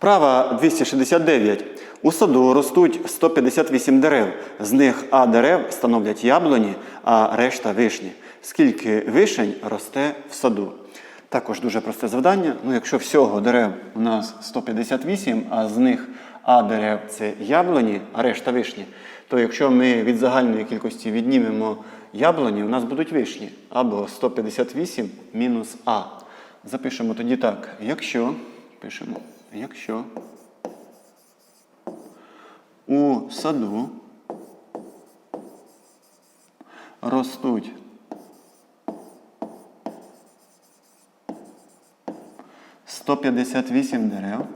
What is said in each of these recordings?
Вправа 269. У саду ростуть 158 дерев. З них А дерев становлять яблуні, а решта вишні. Скільки вишень росте в саду? Також дуже просте завдання. Ну, якщо всього дерев у нас 158, а з них А дерев це яблуні, а решта вишні, то якщо ми від загальної кількості віднімемо яблуні, у нас будуть вишні. Або 158 мінус А. Запишемо тоді так. Якщо, пишемо, якщо у саду ростуть сто п'ятдесят вісім дерев.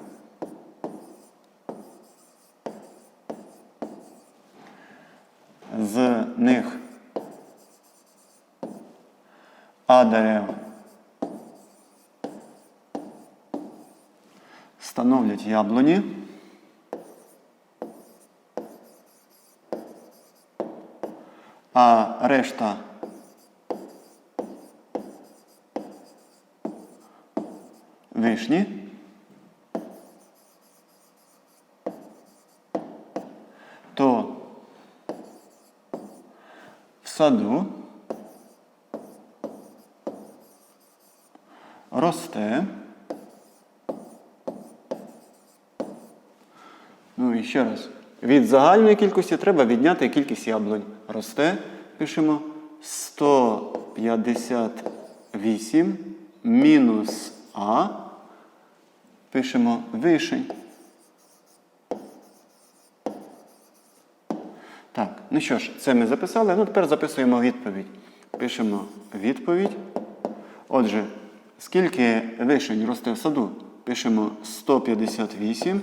З них А дерев становлять яблуні. А решта вишні. То в саду росте. Ну і ще раз. Від загальної кількості треба відняти кількість яблунь. Росте, пишемо 158 мінус А. Пишемо вишень. Так, ну що ж, це ми записали. Ну тепер записуємо відповідь. Пишемо відповідь. Отже, скільки вишень росте в саду? Пишемо 158